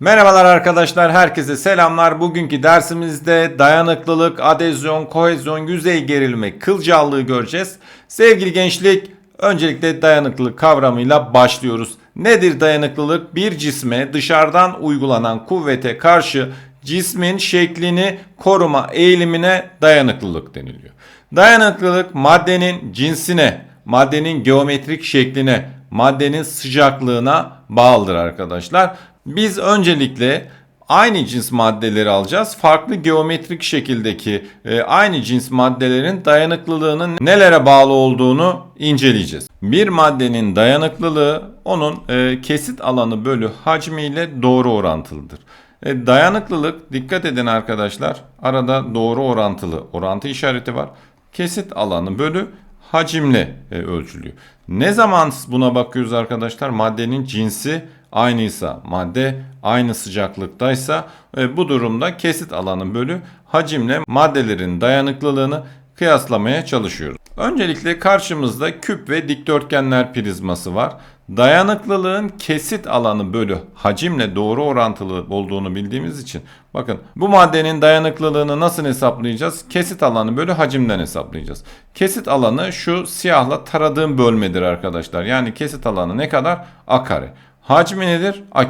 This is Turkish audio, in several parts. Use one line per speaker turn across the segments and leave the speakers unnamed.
Merhabalar arkadaşlar, herkese selamlar. Bugünkü dersimizde dayanıklılık, adezyon, kohezyon, yüzey gerilme, kılcallığı göreceğiz. Sevgili gençlik, öncelikle dayanıklılık kavramıyla başlıyoruz. Nedir dayanıklılık? Bir cisme dışarıdan uygulanan kuvvete karşı cismin şeklini koruma eğilimine dayanıklılık deniliyor. Dayanıklılık maddenin cinsine, maddenin geometrik şekline, maddenin sıcaklığına bağlıdır arkadaşlar. Biz öncelikle aynı cins maddeleri alacağız. Farklı geometrik şekildeki e, aynı cins maddelerin dayanıklılığının nelere bağlı olduğunu inceleyeceğiz. Bir maddenin dayanıklılığı onun e, kesit alanı bölü hacmiyle doğru orantılıdır. E, dayanıklılık dikkat edin arkadaşlar arada doğru orantılı orantı işareti var. Kesit alanı bölü hacimle e, ölçülüyor. Ne zaman buna bakıyoruz arkadaşlar? Maddenin cinsi aynıysa, madde aynı sıcaklıktaysa e, bu durumda kesit alanı bölü hacimle maddelerin dayanıklılığını kıyaslamaya çalışıyoruz. Öncelikle karşımızda küp ve dikdörtgenler prizması var. Dayanıklılığın kesit alanı bölü hacimle doğru orantılı olduğunu bildiğimiz için bakın bu maddenin dayanıklılığını nasıl hesaplayacağız? Kesit alanı bölü hacimden hesaplayacağız. Kesit alanı şu siyahla taradığım bölmedir arkadaşlar. Yani kesit alanı ne kadar? A kare. Hacmi nedir? A.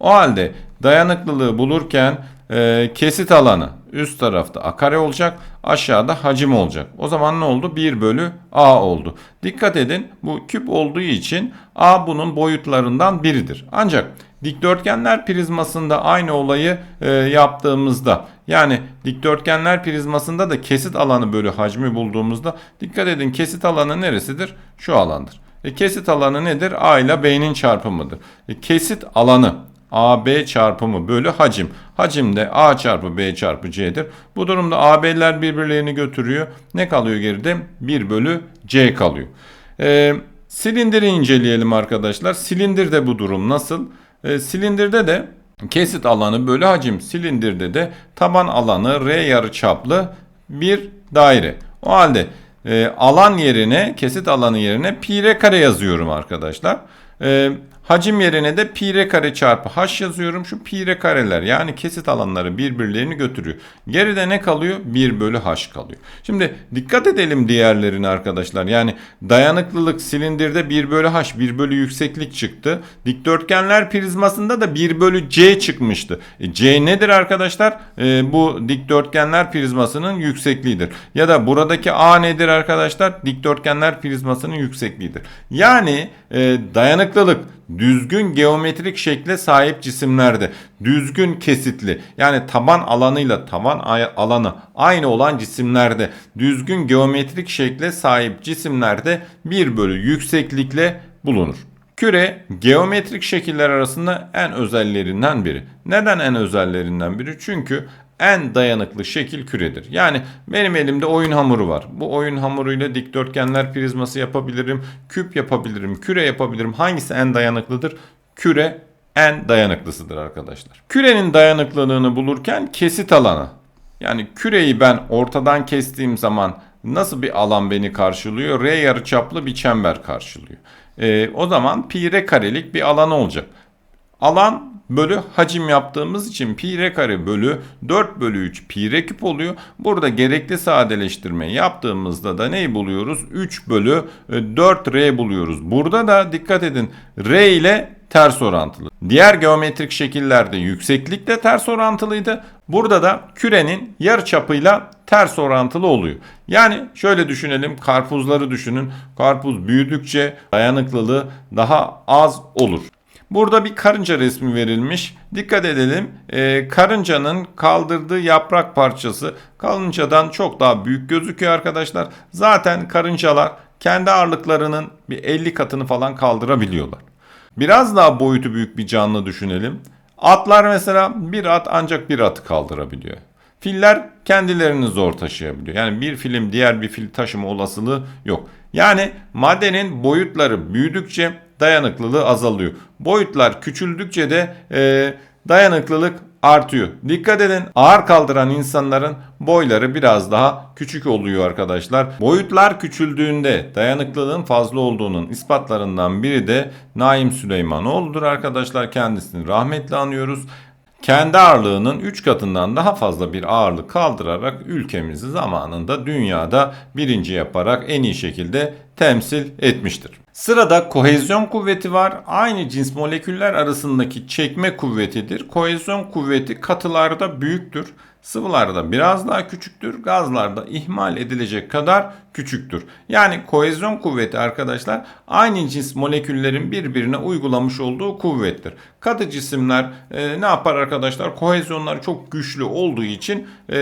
O halde dayanıklılığı bulurken e, kesit alanı üst tarafta a olacak aşağıda hacim olacak. O zaman ne oldu? 1 bölü a oldu. Dikkat edin bu küp olduğu için a bunun boyutlarından biridir. Ancak dikdörtgenler prizmasında aynı olayı e, yaptığımızda yani dikdörtgenler prizmasında da kesit alanı bölü hacmi bulduğumuzda dikkat edin kesit alanı neresidir? Şu alandır. E, kesit alanı nedir? A ile B'nin çarpımıdır. E, kesit alanı AB çarpımı bölü hacim. Hacim de A çarpı B çarpı C'dir. Bu durumda AB'ler birbirlerini götürüyor. Ne kalıyor geride? 1 bölü C kalıyor. E, silindiri inceleyelim arkadaşlar. Silindirde bu durum nasıl? E, silindirde de kesit alanı bölü hacim. Silindirde de taban alanı R yarıçaplı bir daire. O halde e, alan yerine kesit alanı yerine pi r kare yazıyorum arkadaşlar. E, hacim yerine de pi r kare çarpı h yazıyorum. Şu pi r kareler yani kesit alanları birbirlerini götürüyor. Geride ne kalıyor? 1 bölü h kalıyor. Şimdi dikkat edelim diğerlerine arkadaşlar. Yani dayanıklılık silindirde 1 bölü h 1 bölü yükseklik çıktı. Dikdörtgenler prizmasında da 1 bölü c çıkmıştı. E, c nedir arkadaşlar? E, bu dikdörtgenler prizmasının yüksekliğidir. Ya da buradaki a nedir arkadaşlar? Dikdörtgenler prizmasının yüksekliğidir. Yani e, dayanıklılık düzgün geometrik şekle sahip cisimlerde düzgün kesitli yani taban alanıyla taban alanı aynı olan cisimlerde düzgün geometrik şekle sahip cisimlerde 1 bölü yükseklikle bulunur. Küre geometrik şekiller arasında en özellerinden biri. Neden en özellerinden biri? Çünkü en dayanıklı şekil küredir. Yani benim elimde oyun hamuru var. Bu oyun hamuruyla dikdörtgenler prizması yapabilirim, küp yapabilirim, küre yapabilirim. Hangisi en dayanıklıdır? Küre en dayanıklısıdır arkadaşlar. Kürenin dayanıklılığını bulurken kesit alanı. Yani küreyi ben ortadan kestiğim zaman nasıl bir alan beni karşılıyor? R yarıçaplı bir çember karşılıyor. Ee, o zaman pi r karelik bir alan olacak. Alan bölü hacim yaptığımız için pi r kare bölü 4 bölü 3 pi r küp oluyor. Burada gerekli sadeleştirme yaptığımızda da neyi buluyoruz? 3 bölü 4 r buluyoruz. Burada da dikkat edin r ile ters orantılı. Diğer geometrik şekillerde yükseklik de ters orantılıydı. Burada da kürenin yarı çapıyla ters orantılı oluyor. Yani şöyle düşünelim karpuzları düşünün. Karpuz büyüdükçe dayanıklılığı daha az olur. Burada bir karınca resmi verilmiş. Dikkat edelim. Ee, karıncanın kaldırdığı yaprak parçası karıncadan çok daha büyük gözüküyor arkadaşlar. Zaten karıncalar kendi ağırlıklarının bir 50 katını falan kaldırabiliyorlar. Biraz daha boyutu büyük bir canlı düşünelim. Atlar mesela bir at ancak bir atı kaldırabiliyor. Filler kendilerini zor taşıyabiliyor. Yani bir film diğer bir fil taşıma olasılığı yok. Yani maddenin boyutları büyüdükçe dayanıklılığı azalıyor. Boyutlar küçüldükçe de e, dayanıklılık artıyor. Dikkat edin ağır kaldıran insanların boyları biraz daha küçük oluyor arkadaşlar. Boyutlar küçüldüğünde dayanıklılığın fazla olduğunun ispatlarından biri de Naim Süleymanoğlu'dur arkadaşlar. Kendisini rahmetle anıyoruz kendi ağırlığının 3 katından daha fazla bir ağırlık kaldırarak ülkemizi zamanında dünyada birinci yaparak en iyi şekilde temsil etmiştir. Sırada kohezyon kuvveti var. Aynı cins moleküller arasındaki çekme kuvvetidir. Kohezyon kuvveti katılarda büyüktür. Sıvılarda biraz daha küçüktür. Gazlarda ihmal edilecek kadar küçüktür. Yani kohezyon kuvveti arkadaşlar aynı cins moleküllerin birbirine uygulamış olduğu kuvvettir. Katı cisimler e, ne yapar arkadaşlar? Kohezyonları çok güçlü olduğu için e,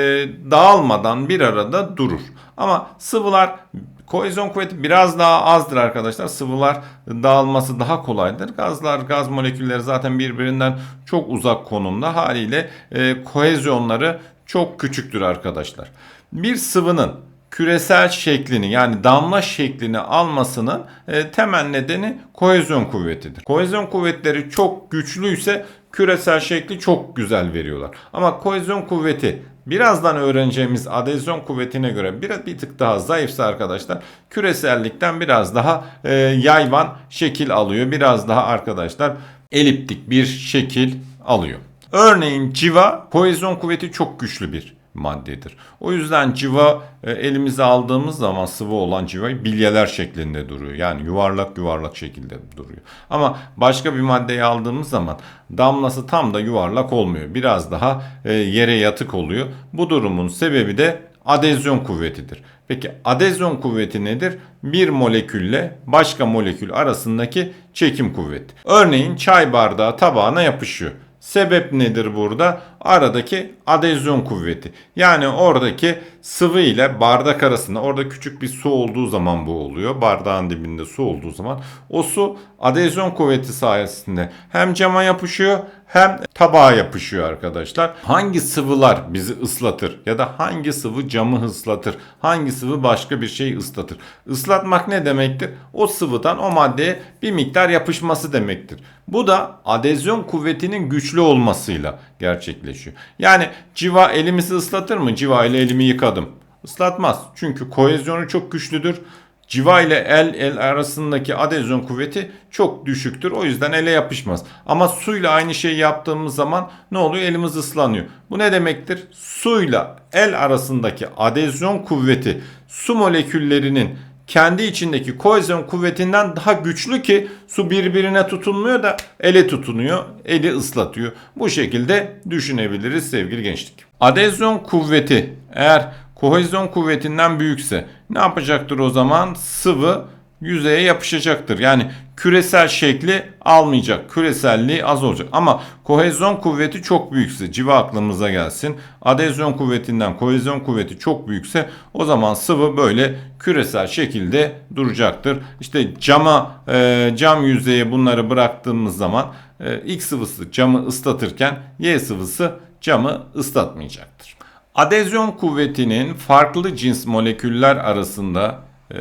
dağılmadan bir arada durur. Ama sıvılar Kohezyon kuvveti biraz daha azdır arkadaşlar. Sıvılar dağılması daha kolaydır. Gazlar, gaz molekülleri zaten birbirinden çok uzak konumda. Haliyle e, kohezyonları çok küçüktür arkadaşlar. Bir sıvının küresel şeklini yani damla şeklini almasının e, temel nedeni kohezyon kuvvetidir. Kohezyon kuvvetleri çok güçlüyse küresel şekli çok güzel veriyorlar. Ama kohezyon kuvveti birazdan öğreneceğimiz adezyon kuvvetine göre bir, bir tık daha zayıfsa arkadaşlar küresellikten biraz daha e, yayvan şekil alıyor. Biraz daha arkadaşlar eliptik bir şekil alıyor. Örneğin civa kohezyon kuvveti çok güçlü bir maddedir. O yüzden civa e, elimize aldığımız zaman sıvı olan civa bilyeler şeklinde duruyor. Yani yuvarlak yuvarlak şekilde duruyor. Ama başka bir maddeyi aldığımız zaman damlası tam da yuvarlak olmuyor. Biraz daha e, yere yatık oluyor. Bu durumun sebebi de adezyon kuvvetidir. Peki adezyon kuvveti nedir? Bir molekülle başka molekül arasındaki çekim kuvveti. Örneğin çay bardağı tabağına yapışıyor. Sebep nedir burada? Aradaki adezyon kuvveti. Yani oradaki sıvı ile bardak arasında orada küçük bir su olduğu zaman bu oluyor. Bardağın dibinde su olduğu zaman o su adezyon kuvveti sayesinde hem cama yapışıyor hem tabağa yapışıyor arkadaşlar. Hangi sıvılar bizi ıslatır ya da hangi sıvı camı ıslatır? Hangi sıvı başka bir şey ıslatır? Islatmak ne demektir? O sıvıdan o maddeye bir miktar yapışması demektir. Bu da adezyon kuvvetinin güçlü olmasıyla gerçekleşiyor. Yani civa elimizi ıslatır mı? Civa ile elimi yıkadım. Islatmaz. Çünkü kohezyonu çok güçlüdür. Civa ile el el arasındaki adezyon kuvveti çok düşüktür. O yüzden ele yapışmaz. Ama suyla aynı şeyi yaptığımız zaman ne oluyor? Elimiz ıslanıyor. Bu ne demektir? Suyla el arasındaki adezyon kuvveti su moleküllerinin kendi içindeki kohezyon kuvvetinden daha güçlü ki su birbirine tutunmuyor da ele tutunuyor, eli ıslatıyor. Bu şekilde düşünebiliriz sevgili gençlik. Adezyon kuvveti eğer kohezyon kuvvetinden büyükse ne yapacaktır o zaman? Sıvı yüzeye yapışacaktır. Yani küresel şekli almayacak. Küreselliği az olacak. Ama kohezyon kuvveti çok büyükse civa aklımıza gelsin. Adezyon kuvvetinden kohezyon kuvveti çok büyükse o zaman sıvı böyle küresel şekilde duracaktır. İşte cama e, cam yüzeye bunları bıraktığımız zaman e, X sıvısı camı ıslatırken Y sıvısı camı ıslatmayacaktır. Adezyon kuvvetinin farklı cins moleküller arasında e,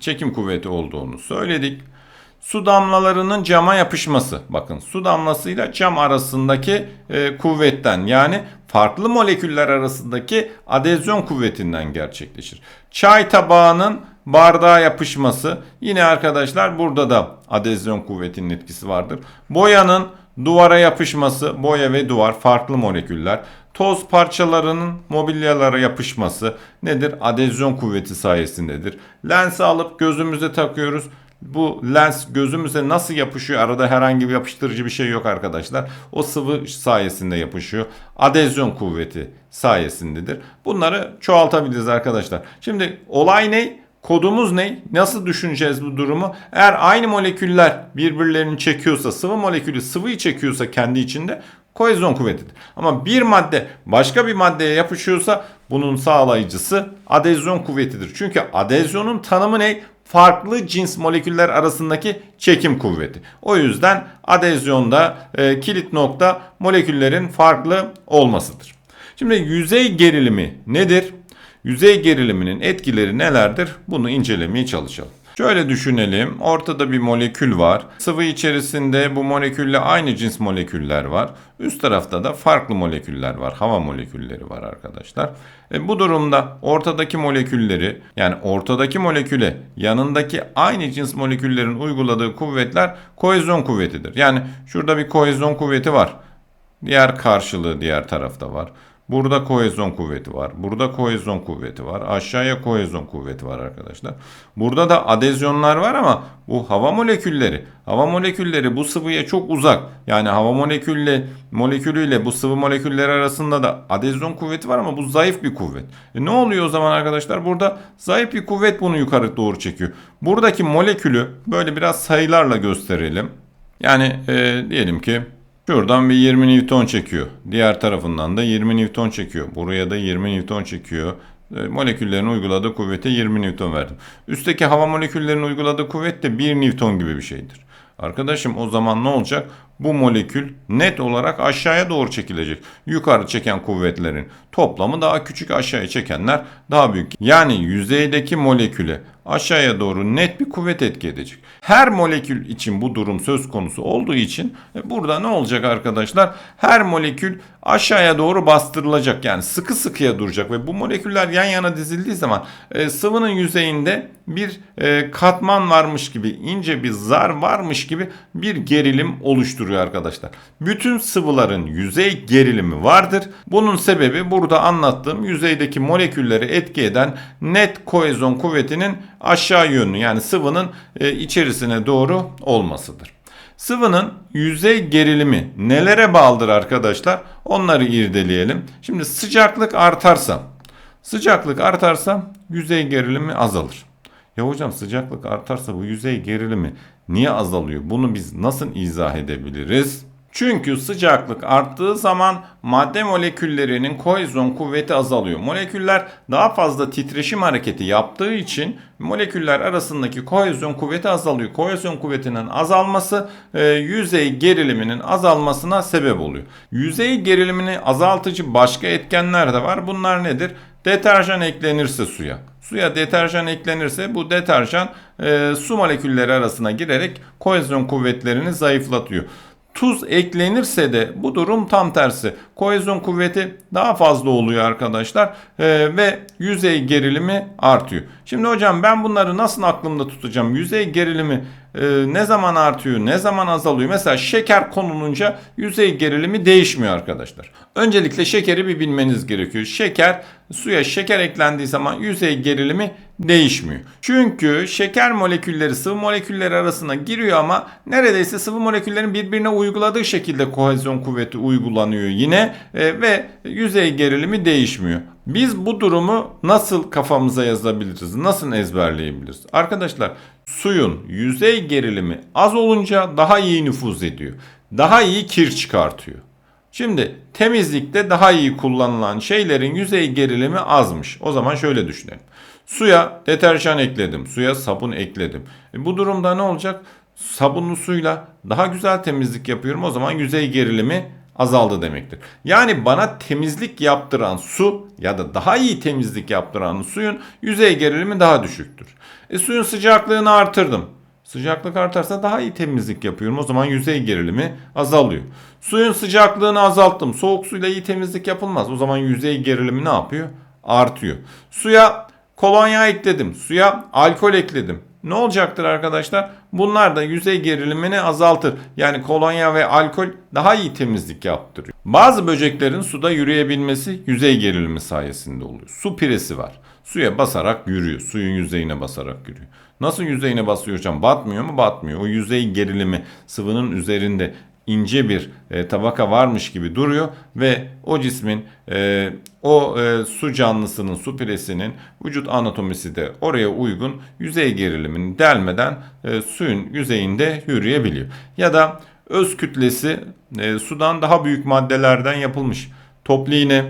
çekim kuvveti olduğunu söyledik. Su damlalarının cama yapışması. Bakın su damlasıyla cam arasındaki e, kuvvetten yani farklı moleküller arasındaki adezyon kuvvetinden gerçekleşir. Çay tabağının bardağa yapışması yine arkadaşlar burada da adezyon kuvvetinin etkisi vardır. Boyanın duvara yapışması, boya ve duvar farklı moleküller. Toz parçalarının mobilyalara yapışması nedir? Adezyon kuvveti sayesindedir. Lensi alıp gözümüze takıyoruz. Bu lens gözümüze nasıl yapışıyor? Arada herhangi bir yapıştırıcı bir şey yok arkadaşlar. O sıvı sayesinde yapışıyor. Adezyon kuvveti sayesindedir. Bunları çoğaltabiliriz arkadaşlar. Şimdi olay ne? Kodumuz ne? Nasıl düşüneceğiz bu durumu? Eğer aynı moleküller birbirlerini çekiyorsa, sıvı molekülü sıvıyı çekiyorsa kendi içinde kohezyon kuvvetidir. Ama bir madde başka bir maddeye yapışıyorsa bunun sağlayıcısı adezyon kuvvetidir. Çünkü adezyonun tanımı ne? Farklı cins moleküller arasındaki çekim kuvveti. O yüzden adezyonda e, kilit nokta moleküllerin farklı olmasıdır. Şimdi yüzey gerilimi nedir? Yüzey geriliminin etkileri nelerdir? Bunu incelemeye çalışalım. Şöyle düşünelim. Ortada bir molekül var. Sıvı içerisinde bu molekülle aynı cins moleküller var. Üst tarafta da farklı moleküller var. Hava molekülleri var arkadaşlar. E, bu durumda ortadaki molekülleri yani ortadaki moleküle yanındaki aynı cins moleküllerin uyguladığı kuvvetler kohezyon kuvvetidir. Yani şurada bir kohezyon kuvveti var. Diğer karşılığı diğer tarafta var. Burada kohezyon kuvveti var. Burada kohezyon kuvveti var. Aşağıya kohezyon kuvveti var arkadaşlar. Burada da adezyonlar var ama bu hava molekülleri. Hava molekülleri bu sıvıya çok uzak. Yani hava molekülle molekülüyle bu sıvı moleküller arasında da adezyon kuvveti var ama bu zayıf bir kuvvet. E ne oluyor o zaman arkadaşlar? Burada zayıf bir kuvvet bunu yukarı doğru çekiyor. Buradaki molekülü böyle biraz sayılarla gösterelim. Yani e, diyelim ki Şuradan bir 20 Newton çekiyor. Diğer tarafından da 20 Newton çekiyor. Buraya da 20 Newton çekiyor. E, Moleküllerin uyguladığı kuvvete 20 Newton verdim. Üstteki hava moleküllerinin uyguladığı kuvvet de 1 Newton gibi bir şeydir. Arkadaşım o zaman ne olacak? Bu molekül net olarak aşağıya doğru çekilecek. Yukarı çeken kuvvetlerin toplamı daha küçük aşağıya çekenler daha büyük. Yani yüzeydeki moleküle aşağıya doğru net bir kuvvet etki edecek. Her molekül için bu durum söz konusu olduğu için e, burada ne olacak arkadaşlar? Her molekül aşağıya doğru bastırılacak yani sıkı sıkıya duracak ve bu moleküller yan yana dizildiği zaman e, sıvının yüzeyinde bir e, katman varmış gibi ince bir zar varmış gibi bir gerilim oluşturuyor arkadaşlar. Bütün sıvıların yüzey gerilimi vardır. Bunun sebebi burada anlattığım yüzeydeki molekülleri etki eden net kohezyon kuvvetinin aşağı yönlü yani sıvının e, içerisine doğru olmasıdır. Sıvının yüzey gerilimi nelere bağlıdır arkadaşlar? Onları irdeleyelim. Şimdi sıcaklık artarsa, sıcaklık artarsa yüzey gerilimi azalır. Ya hocam sıcaklık artarsa bu yüzey gerilimi niye azalıyor? Bunu biz nasıl izah edebiliriz? Çünkü sıcaklık arttığı zaman madde moleküllerinin kohezyon kuvveti azalıyor. Moleküller daha fazla titreşim hareketi yaptığı için moleküller arasındaki kohezyon kuvveti azalıyor. Kohezyon kuvvetinin azalması e, yüzey geriliminin azalmasına sebep oluyor. Yüzey gerilimini azaltıcı başka etkenler de var. Bunlar nedir? Deterjan eklenirse suya. Suya deterjan eklenirse bu deterjan e, su molekülleri arasına girerek kohezyon kuvvetlerini zayıflatıyor. Tuz eklenirse de bu durum tam tersi. Kohezyon kuvveti daha fazla oluyor arkadaşlar ee, ve yüzey gerilimi artıyor. Şimdi hocam ben bunları nasıl aklımda tutacağım? Yüzey gerilimi e, ne zaman artıyor, ne zaman azalıyor? Mesela şeker konulunca yüzey gerilimi değişmiyor arkadaşlar. Öncelikle şekeri bir bilmeniz gerekiyor. Şeker suya şeker eklendiği zaman yüzey gerilimi değişmiyor. Çünkü şeker molekülleri sıvı molekülleri arasına giriyor ama neredeyse sıvı moleküllerin birbirine uyguladığı şekilde kohezyon kuvveti uygulanıyor yine e, ve yüzey gerilimi değişmiyor. Biz bu durumu nasıl kafamıza yazabiliriz? Nasıl ezberleyebiliriz? Arkadaşlar suyun yüzey gerilimi az olunca daha iyi nüfuz ediyor. Daha iyi kir çıkartıyor. Şimdi temizlikte daha iyi kullanılan şeylerin yüzey gerilimi azmış. O zaman şöyle düşünelim. Suya deterjan ekledim. Suya sabun ekledim. E bu durumda ne olacak? Sabunlu suyla daha güzel temizlik yapıyorum. O zaman yüzey gerilimi azaldı demektir. Yani bana temizlik yaptıran su ya da daha iyi temizlik yaptıran suyun yüzey gerilimi daha düşüktür. E suyun sıcaklığını artırdım. Sıcaklık artarsa daha iyi temizlik yapıyorum. O zaman yüzey gerilimi azalıyor. Suyun sıcaklığını azalttım. Soğuk suyla iyi temizlik yapılmaz. O zaman yüzey gerilimi ne yapıyor? Artıyor. Suya kolonya ekledim. Suya alkol ekledim. Ne olacaktır arkadaşlar? Bunlar da yüzey gerilimini azaltır. Yani kolonya ve alkol daha iyi temizlik yaptırıyor. Bazı böceklerin suda yürüyebilmesi yüzey gerilimi sayesinde oluyor. Su piresi var. Suya basarak yürüyor. Suyun yüzeyine basarak yürüyor. Nasıl yüzeyine basıyor hocam? Batmıyor mu? Batmıyor. O yüzey gerilimi sıvının üzerinde ince bir e, tabaka varmış gibi duruyor ve o cismin e, o e, su canlısının su piresinin vücut anatomisi de oraya uygun yüzey gerilimini delmeden e, suyun yüzeyinde yürüyebiliyor. Ya da öz kütlesi e, sudan daha büyük maddelerden yapılmış. Toplu iğne,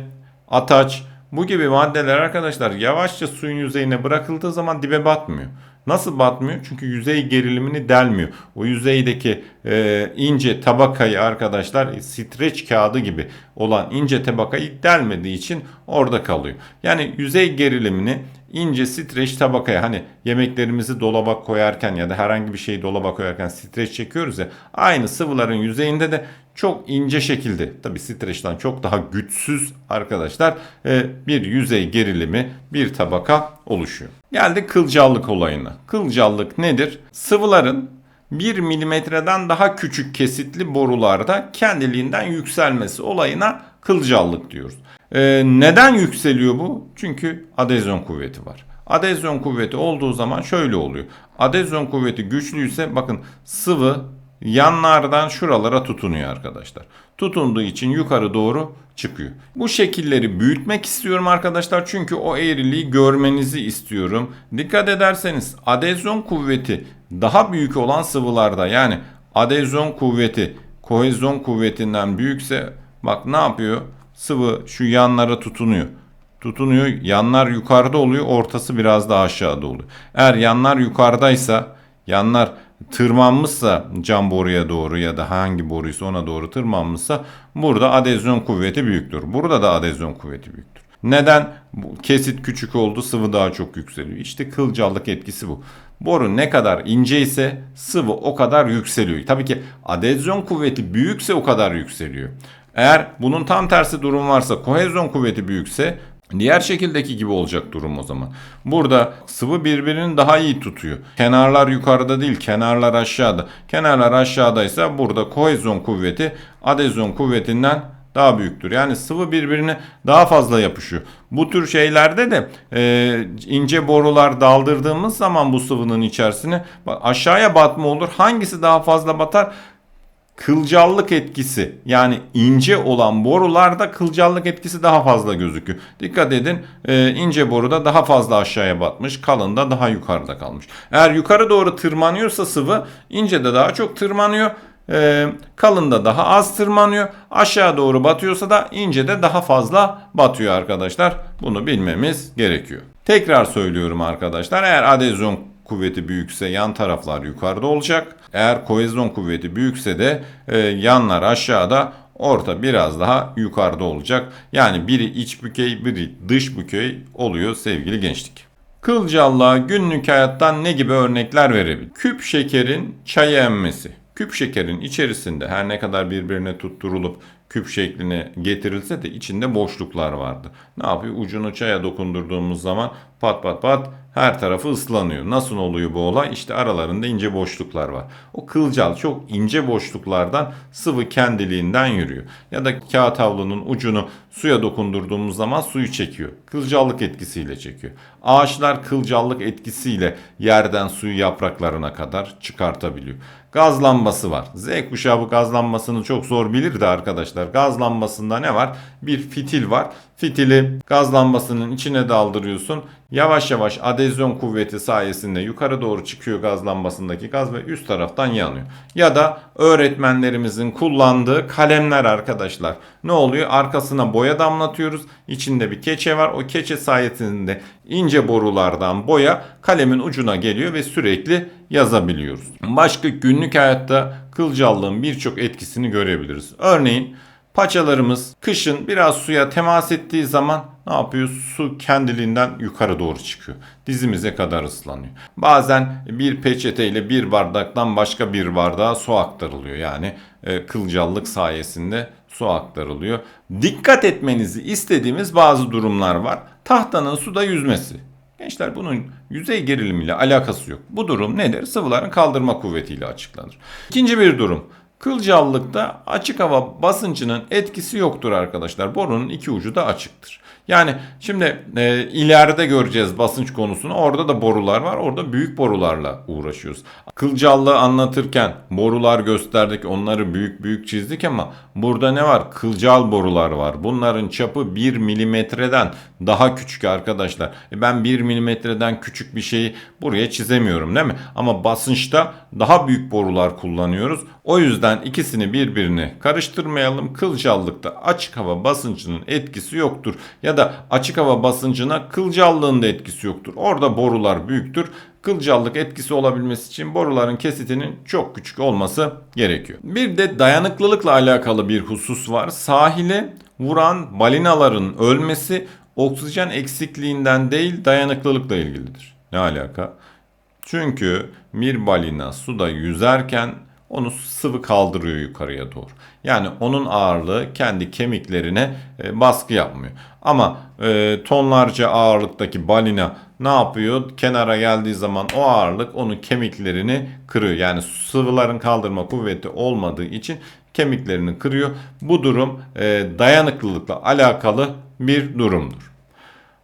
ataç bu gibi maddeler arkadaşlar yavaşça suyun yüzeyine bırakıldığı zaman dibe batmıyor. Nasıl batmıyor? Çünkü yüzey gerilimini delmiyor. O yüzeydeki e, ince tabakayı arkadaşlar streç kağıdı gibi olan ince tabakayı delmediği için orada kalıyor. Yani yüzey gerilimini ince streç tabakaya hani yemeklerimizi dolaba koyarken ya da herhangi bir şeyi dolaba koyarken streç çekiyoruz ya aynı sıvıların yüzeyinde de çok ince şekilde tabi streçten çok daha güçsüz arkadaşlar e, bir yüzey gerilimi bir tabaka oluşuyor. Geldi kılcallık olayına. Kılcallık nedir? Sıvıların 1 milimetreden daha küçük kesitli borularda kendiliğinden yükselmesi olayına kılcallık diyoruz. Ee, neden yükseliyor bu? Çünkü adezyon kuvveti var. Adezyon kuvveti olduğu zaman şöyle oluyor. Adezyon kuvveti güçlüyse bakın sıvı yanlardan şuralara tutunuyor arkadaşlar. Tutunduğu için yukarı doğru çıkıyor. Bu şekilleri büyütmek istiyorum arkadaşlar çünkü o eğriliği görmenizi istiyorum. Dikkat ederseniz adezyon kuvveti daha büyük olan sıvılarda yani adezyon kuvveti kohezyon kuvvetinden büyükse bak ne yapıyor? Sıvı şu yanlara tutunuyor tutunuyor. Yanlar yukarıda oluyor, ortası biraz daha aşağıda oluyor. Eğer yanlar yukarıdaysa, yanlar tırmanmışsa cam boruya doğru ya da hangi boruysa ona doğru tırmanmışsa burada adezyon kuvveti büyüktür. Burada da adezyon kuvveti büyüktür. Neden? Kesit küçük oldu, sıvı daha çok yükseliyor. İşte kılcallık etkisi bu. Boru ne kadar ince ise sıvı o kadar yükseliyor. Tabii ki adezyon kuvveti büyükse o kadar yükseliyor. Eğer bunun tam tersi durum varsa kohezyon kuvveti büyükse Diğer şekildeki gibi olacak durum o zaman. Burada sıvı birbirini daha iyi tutuyor. Kenarlar yukarıda değil, kenarlar aşağıda. Kenarlar aşağıdaysa burada kohezyon kuvveti adezyon kuvvetinden daha büyüktür. Yani sıvı birbirine daha fazla yapışıyor. Bu tür şeylerde de e, ince borular daldırdığımız zaman bu sıvının içerisine aşağıya batma olur. Hangisi daha fazla batar? Kılcallık etkisi yani ince olan borularda kılcallık etkisi daha fazla gözüküyor. Dikkat edin e, ince boruda daha fazla aşağıya batmış kalın da daha yukarıda kalmış. Eğer yukarı doğru tırmanıyorsa sıvı ince de daha çok tırmanıyor. E, kalın da daha az tırmanıyor. Aşağı doğru batıyorsa da ince de daha fazla batıyor arkadaşlar. Bunu bilmemiz gerekiyor. Tekrar söylüyorum arkadaşlar eğer adezyon kuvveti büyükse yan taraflar yukarıda olacak. Eğer kohezyon kuvveti büyükse de e, yanlar aşağıda orta biraz daha yukarıda olacak. Yani biri iç bükey biri dış bükey oluyor sevgili gençlik. Kılcallığa günlük hayattan ne gibi örnekler verebilir? Küp şekerin çayı emmesi. Küp şekerin içerisinde her ne kadar birbirine tutturulup küp şekline getirilse de içinde boşluklar vardı. Ne yapıyor? Ucunu çaya dokundurduğumuz zaman pat pat pat her tarafı ıslanıyor. Nasıl oluyor bu olay? İşte aralarında ince boşluklar var. O kılcal çok ince boşluklardan sıvı kendiliğinden yürüyor. Ya da kağıt havlunun ucunu suya dokundurduğumuz zaman suyu çekiyor. Kılcallık etkisiyle çekiyor. Ağaçlar kılcallık etkisiyle yerden suyu yapraklarına kadar çıkartabiliyor. Gaz lambası var. Z kuşağı bu gaz lambasını çok zor bilir de arkadaşlar. Gaz lambasında ne var? Bir fitil var. Fitili gaz lambasının içine daldırıyorsun. Yavaş yavaş adezyon kuvveti sayesinde yukarı doğru çıkıyor gaz lambasındaki gaz ve üst taraftan yanıyor. Ya da öğretmenlerimizin kullandığı kalemler arkadaşlar. Ne oluyor? Arkasına boya damlatıyoruz. İçinde bir keçe var. O keçe sayesinde ince borulardan boya kalemin ucuna geliyor ve sürekli yazabiliyoruz. Başka günlük hayatta kılcallığın birçok etkisini görebiliriz. Örneğin Paçalarımız kışın biraz suya temas ettiği zaman ne yapıyor? Su kendiliğinden yukarı doğru çıkıyor. Dizimize kadar ıslanıyor. Bazen bir peçeteyle bir bardaktan başka bir bardağa su aktarılıyor. Yani e, kılcallık sayesinde su aktarılıyor. Dikkat etmenizi istediğimiz bazı durumlar var. Tahtanın suda yüzmesi. Gençler bunun yüzey gerilimiyle alakası yok. Bu durum nedir? Sıvıların kaldırma kuvvetiyle açıklanır. İkinci bir durum. Kılcallıkta açık hava basıncının etkisi yoktur arkadaşlar. Borunun iki ucu da açıktır. Yani şimdi e, ileride göreceğiz basınç konusunu. Orada da borular var. Orada büyük borularla uğraşıyoruz. Kılcallığı anlatırken borular gösterdik. Onları büyük büyük çizdik ama burada ne var? Kılcal borular var. Bunların çapı 1 milimetreden daha küçük arkadaşlar. E ben 1 milimetreden küçük bir şeyi buraya çizemiyorum değil mi? Ama basınçta daha büyük borular kullanıyoruz. O yüzden yüzden ikisini birbirine karıştırmayalım. Kılcallıkta açık hava basıncının etkisi yoktur. Ya da açık hava basıncına kılcallığın da etkisi yoktur. Orada borular büyüktür. Kılcallık etkisi olabilmesi için boruların kesitinin çok küçük olması gerekiyor. Bir de dayanıklılıkla alakalı bir husus var. Sahile vuran balinaların ölmesi oksijen eksikliğinden değil dayanıklılıkla ilgilidir. Ne alaka? Çünkü bir balina suda yüzerken onu sıvı kaldırıyor yukarıya doğru. Yani onun ağırlığı kendi kemiklerine e, baskı yapmıyor. Ama e, tonlarca ağırlıktaki balina ne yapıyor? Kenara geldiği zaman o ağırlık onun kemiklerini kırıyor. Yani sıvıların kaldırma kuvveti olmadığı için kemiklerini kırıyor. Bu durum e, dayanıklılıkla alakalı bir durumdur.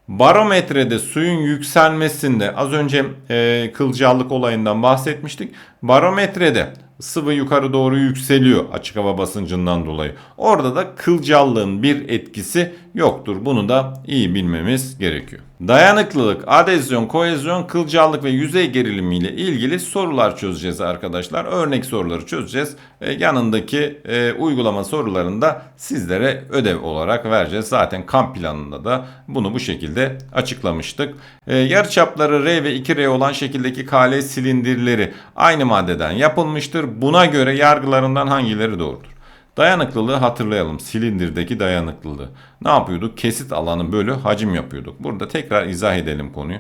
Barometrede suyun yükselmesinde az önce e, kılcallık olayından bahsetmiştik. Barometrede sıvı yukarı doğru yükseliyor açık hava basıncından dolayı. Orada da kılcallığın bir etkisi yoktur. Bunu da iyi bilmemiz gerekiyor. Dayanıklılık, adezyon, kohezyon, kılcallık ve yüzey gerilimi ile ilgili sorular çözeceğiz arkadaşlar. Örnek soruları çözeceğiz. E, yanındaki e, uygulama sorularını da sizlere ödev olarak vereceğiz. Zaten kamp planında da bunu bu şekilde açıklamıştık. E, yarıçapları R ve 2R olan şekildeki kale silindirleri aynı maddeden yapılmıştır. Buna göre yargılarından hangileri doğrudur? Dayanıklılığı hatırlayalım. Silindirdeki dayanıklılığı. Ne yapıyorduk? Kesit alanı bölü hacim yapıyorduk. Burada tekrar izah edelim konuyu.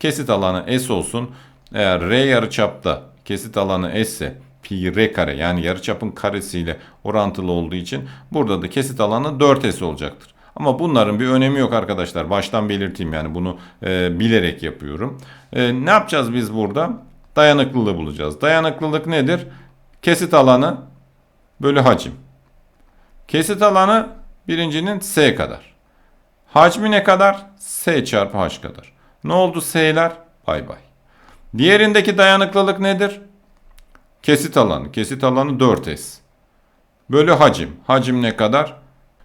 Kesit alanı S olsun. Eğer R yarıçapta kesit alanı S ise pi r kare yani yarıçapın karesiyle orantılı olduğu için burada da kesit alanı 4S olacaktır. Ama bunların bir önemi yok arkadaşlar. Baştan belirteyim yani bunu e, bilerek yapıyorum. E, ne yapacağız biz burada? Dayanıklılığı bulacağız. Dayanıklılık nedir? Kesit alanı bölü hacim. Kesit alanı birincinin S kadar. Hacmi ne kadar? S çarpı H kadar. Ne oldu S'ler? Bay bay. Diğerindeki dayanıklılık nedir? Kesit alanı. Kesit alanı 4S. Bölü hacim. Hacim ne kadar?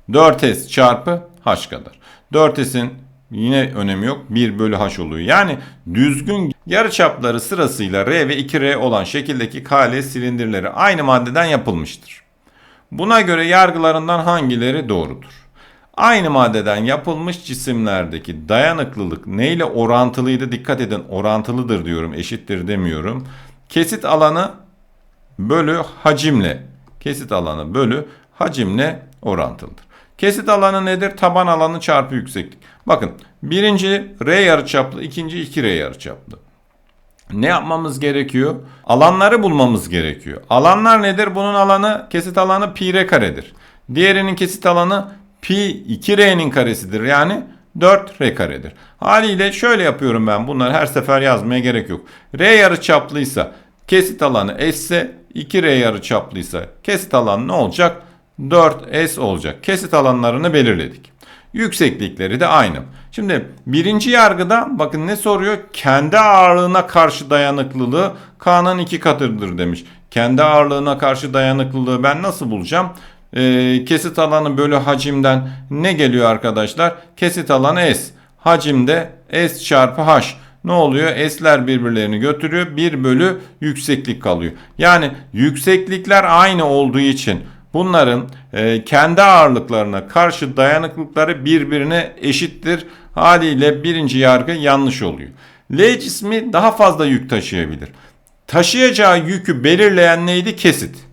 4S çarpı H kadar. 4S'in yine önemi yok. 1 bölü H oluyor. Yani düzgün yarıçapları sırasıyla R ve 2R olan şekildeki KL silindirleri aynı maddeden yapılmıştır. Buna göre yargılarından hangileri doğrudur? Aynı maddeden yapılmış cisimlerdeki dayanıklılık neyle orantılıydı? Dikkat edin orantılıdır diyorum eşittir demiyorum. Kesit alanı bölü hacimle kesit alanı bölü hacimle orantılıdır. Kesit alanı nedir? Taban alanı çarpı yükseklik. Bakın birinci R yarıçaplı, ikinci 2R yarıçaplı. Ne yapmamız gerekiyor? Alanları bulmamız gerekiyor. Alanlar nedir? Bunun alanı kesit alanı pi r karedir. Diğerinin kesit alanı pi 2r'nin karesidir. Yani 4r karedir. Haliyle şöyle yapıyorum ben. Bunları her sefer yazmaya gerek yok. R yarıçaplıysa kesit alanı s ise 2r yarıçaplıysa kesit alanı ne olacak? 4s olacak. Kesit alanlarını belirledik. Yükseklikleri de aynı. Şimdi birinci yargıda bakın ne soruyor? Kendi ağırlığına karşı dayanıklılığı K'nın iki katıdır demiş. Kendi ağırlığına karşı dayanıklılığı ben nasıl bulacağım? Ee, kesit alanı bölü hacimden ne geliyor arkadaşlar? Kesit alanı S. Hacimde S çarpı H. Ne oluyor? S'ler birbirlerini götürüyor. 1 bölü yükseklik kalıyor. Yani yükseklikler aynı olduğu için Bunların e, kendi ağırlıklarına karşı dayanıklılıkları birbirine eşittir. Haliyle birinci yargı yanlış oluyor. L cismi daha fazla yük taşıyabilir. Taşıyacağı yükü belirleyen neydi? Kesit.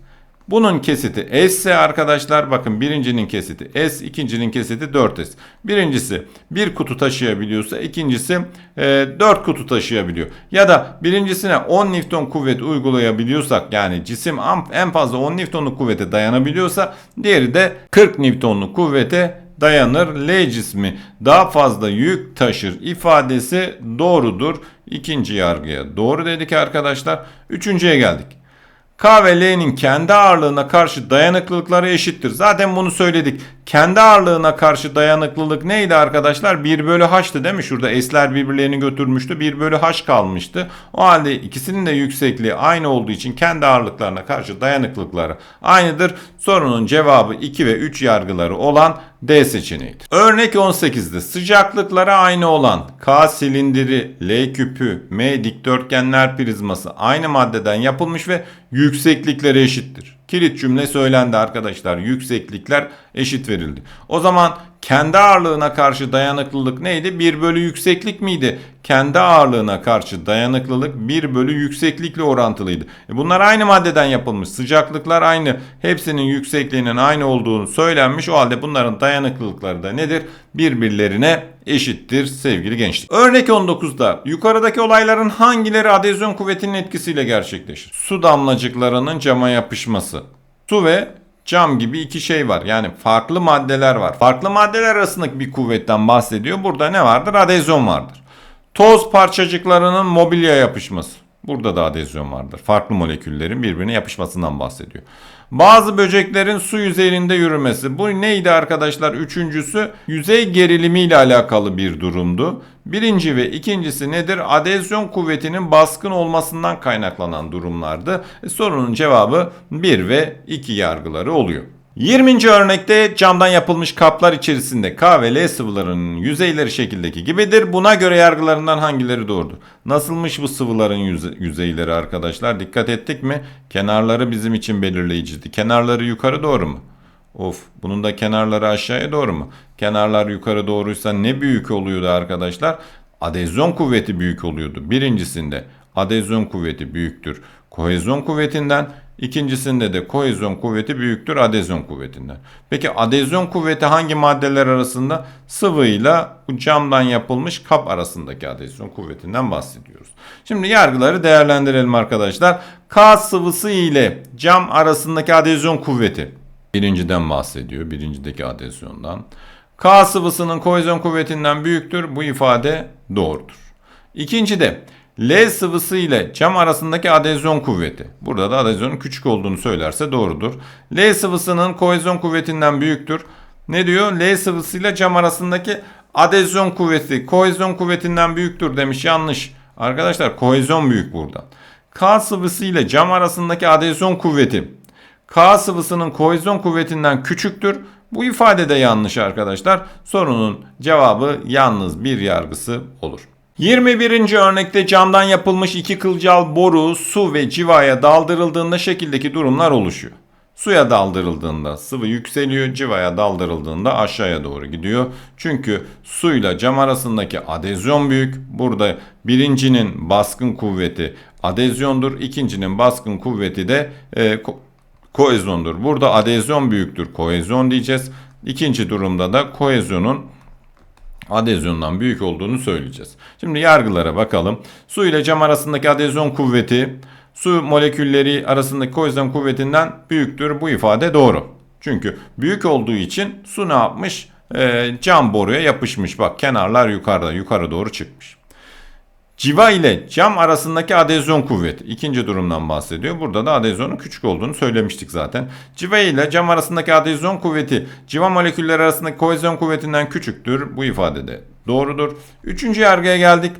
Bunun kesiti S ise arkadaşlar bakın birincinin kesiti S, ikincinin kesiti 4S. Birincisi bir kutu taşıyabiliyorsa ikincisi e, 4 kutu taşıyabiliyor. Ya da birincisine 10 Newton kuvvet uygulayabiliyorsak yani cisim en fazla 10 Newtonluk kuvvete dayanabiliyorsa diğeri de 40 Newtonluk kuvvete dayanır. L cismi daha fazla yük taşır ifadesi doğrudur. İkinci yargıya doğru dedik arkadaşlar. Üçüncüye geldik. K ve L'nin kendi ağırlığına karşı dayanıklılıkları eşittir. Zaten bunu söyledik. Kendi ağırlığına karşı dayanıklılık neydi arkadaşlar? 1 bölü H'tı değil mi? Şurada S'ler birbirlerini götürmüştü. 1 bölü H kalmıştı. O halde ikisinin de yüksekliği aynı olduğu için kendi ağırlıklarına karşı dayanıklılıkları aynıdır. Sorunun cevabı 2 ve 3 yargıları olan D seçeneğidir. Örnek 18'de sıcaklıkları aynı olan K silindiri, L küpü, M dikdörtgenler prizması aynı maddeden yapılmış ve yükseklikleri eşittir. Kilit cümle söylendi arkadaşlar. Yükseklikler eşit verildi. O zaman kendi ağırlığına karşı dayanıklılık neydi? 1 bölü yükseklik miydi? Kendi ağırlığına karşı dayanıklılık 1 bölü yükseklikle orantılıydı. E bunlar aynı maddeden yapılmış. Sıcaklıklar aynı. Hepsinin yüksekliğinin aynı olduğunu söylenmiş. O halde bunların dayanıklılıkları da nedir? Birbirlerine eşittir sevgili gençlik. Örnek 19'da yukarıdaki olayların hangileri adezyon kuvvetinin etkisiyle gerçekleşir? Su damlacıklarının cama yapışması. Su ve cam gibi iki şey var. Yani farklı maddeler var. Farklı maddeler arasındaki bir kuvvetten bahsediyor. Burada ne vardır? Adezyon vardır. Toz parçacıklarının mobilya yapışması. Burada da adezyon vardır. Farklı moleküllerin birbirine yapışmasından bahsediyor. Bazı böceklerin su yüzeyinde yürümesi. Bu neydi arkadaşlar? Üçüncüsü yüzey gerilimi ile alakalı bir durumdu. Birinci ve ikincisi nedir? Adezyon kuvvetinin baskın olmasından kaynaklanan durumlardı. E, sorunun cevabı 1 ve 2 yargıları oluyor. 20. örnekte camdan yapılmış kaplar içerisinde K ve L sıvılarının yüzeyleri şekildeki gibidir. Buna göre yargılarından hangileri doğrudur? Nasılmış bu sıvıların yüze- yüzeyleri arkadaşlar? Dikkat ettik mi? Kenarları bizim için belirleyiciydi. Kenarları yukarı doğru mu? Of bunun da kenarları aşağıya doğru mu? Kenarlar yukarı doğruysa ne büyük oluyordu arkadaşlar? Adezyon kuvveti büyük oluyordu. Birincisinde adezyon kuvveti büyüktür kohezyon kuvvetinden. İkincisinde de kohezyon kuvveti büyüktür adezyon kuvvetinden. Peki adezyon kuvveti hangi maddeler arasında? Sıvıyla camdan yapılmış kap arasındaki adezyon kuvvetinden bahsediyoruz. Şimdi yargıları değerlendirelim arkadaşlar. K sıvısı ile cam arasındaki adezyon kuvveti. Birinciden bahsediyor. Birincideki adezyondan. K sıvısının kohezyon kuvvetinden büyüktür. Bu ifade doğrudur. İkinci de L sıvısı ile cam arasındaki adezyon kuvveti. Burada da adezyonun küçük olduğunu söylerse doğrudur. L sıvısının kohezyon kuvvetinden büyüktür. Ne diyor? L sıvısı ile cam arasındaki adezyon kuvveti kohezyon kuvvetinden büyüktür demiş. Yanlış. Arkadaşlar kohezyon büyük burada. K sıvısı ile cam arasındaki adezyon kuvveti K sıvısının kohezyon kuvvetinden küçüktür. Bu ifade de yanlış arkadaşlar. Sorunun cevabı yalnız bir yargısı olur. 21. örnekte camdan yapılmış iki kılcal boru su ve civaya daldırıldığında şekildeki durumlar oluşuyor. Suya daldırıldığında sıvı yükseliyor, civaya daldırıldığında aşağıya doğru gidiyor. Çünkü suyla cam arasındaki adezyon büyük. Burada birincinin baskın kuvveti adezyondur, ikincinin baskın kuvveti de e, ko- koezyondur. Burada adezyon büyüktür, koezyon diyeceğiz. İkinci durumda da koezyonun adezyondan büyük olduğunu söyleyeceğiz. Şimdi yargılara bakalım. Su ile cam arasındaki adezyon kuvveti su molekülleri arasındaki kohezyon kuvvetinden büyüktür. Bu ifade doğru. Çünkü büyük olduğu için su ne yapmış? Ee, cam boruya yapışmış. Bak kenarlar yukarıda, yukarı doğru çıkmış. Civa ile cam arasındaki adezyon kuvveti. ikinci durumdan bahsediyor. Burada da adezyonun küçük olduğunu söylemiştik zaten. Civa ile cam arasındaki adezyon kuvveti civa molekülleri arasındaki kohezyon kuvvetinden küçüktür. Bu ifade de doğrudur. Üçüncü yargıya geldik.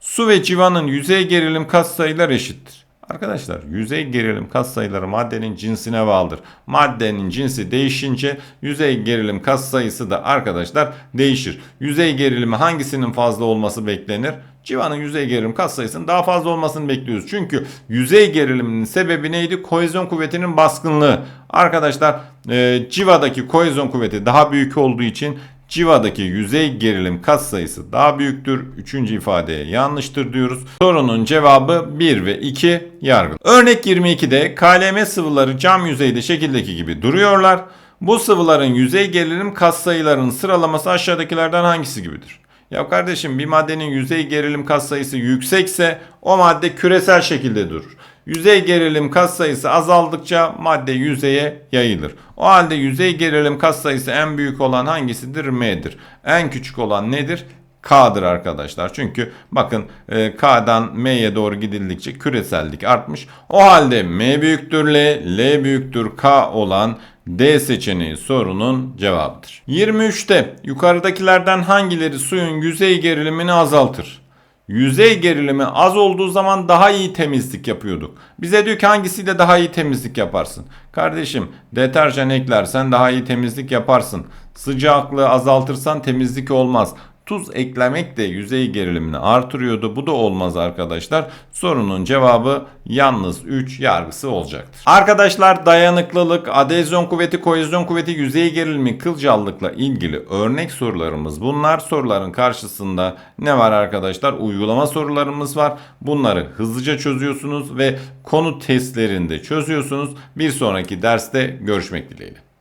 Su ve civanın yüzey gerilim katsayılar eşittir. Arkadaşlar yüzey gerilim katsayıları maddenin cinsine bağlıdır. Maddenin cinsi değişince yüzey gerilim katsayısı da arkadaşlar değişir. Yüzey gerilimi hangisinin fazla olması beklenir? Civanın yüzey gerilim katsayısının daha fazla olmasını bekliyoruz. Çünkü yüzey geriliminin sebebi neydi? Kohezyon kuvvetinin baskınlığı. Arkadaşlar e, civadaki kohezyon kuvveti daha büyük olduğu için Civadaki yüzey gerilim katsayısı daha büyüktür. Üçüncü ifadeye yanlıştır diyoruz. Sorunun cevabı 1 ve 2 yargı. Örnek 22'de KLM sıvıları cam yüzeyde şekildeki gibi duruyorlar. Bu sıvıların yüzey gerilim katsayılarının sıralaması aşağıdakilerden hangisi gibidir? Ya kardeşim bir maddenin yüzey gerilim katsayısı yüksekse o madde küresel şekilde durur. Yüzey gerilim katsayısı azaldıkça madde yüzeye yayılır. O halde yüzey gerilim katsayısı en büyük olan hangisidir? M'dir. En küçük olan nedir? K'dır arkadaşlar. Çünkü bakın e, K'dan M'ye doğru gidildikçe küresellik artmış. O halde M büyüktür L, L büyüktür K olan D seçeneği sorunun cevabıdır. 23'te yukarıdakilerden hangileri suyun yüzey gerilimini azaltır? Yüzey gerilimi az olduğu zaman daha iyi temizlik yapıyorduk. Bize diyor ki hangisiyle daha iyi temizlik yaparsın? Kardeşim deterjan eklersen daha iyi temizlik yaparsın. Sıcaklığı azaltırsan temizlik olmaz. Tuz eklemek de yüzey gerilimini artırıyordu. Bu da olmaz arkadaşlar. Sorunun cevabı yalnız 3 yargısı olacaktır. Arkadaşlar dayanıklılık, adezyon kuvveti, kohezyon kuvveti, yüzey gerilimi, kılcallıkla ilgili örnek sorularımız bunlar. Soruların karşısında ne var arkadaşlar? Uygulama sorularımız var. Bunları hızlıca çözüyorsunuz ve konu testlerinde çözüyorsunuz. Bir sonraki derste görüşmek dileğiyle.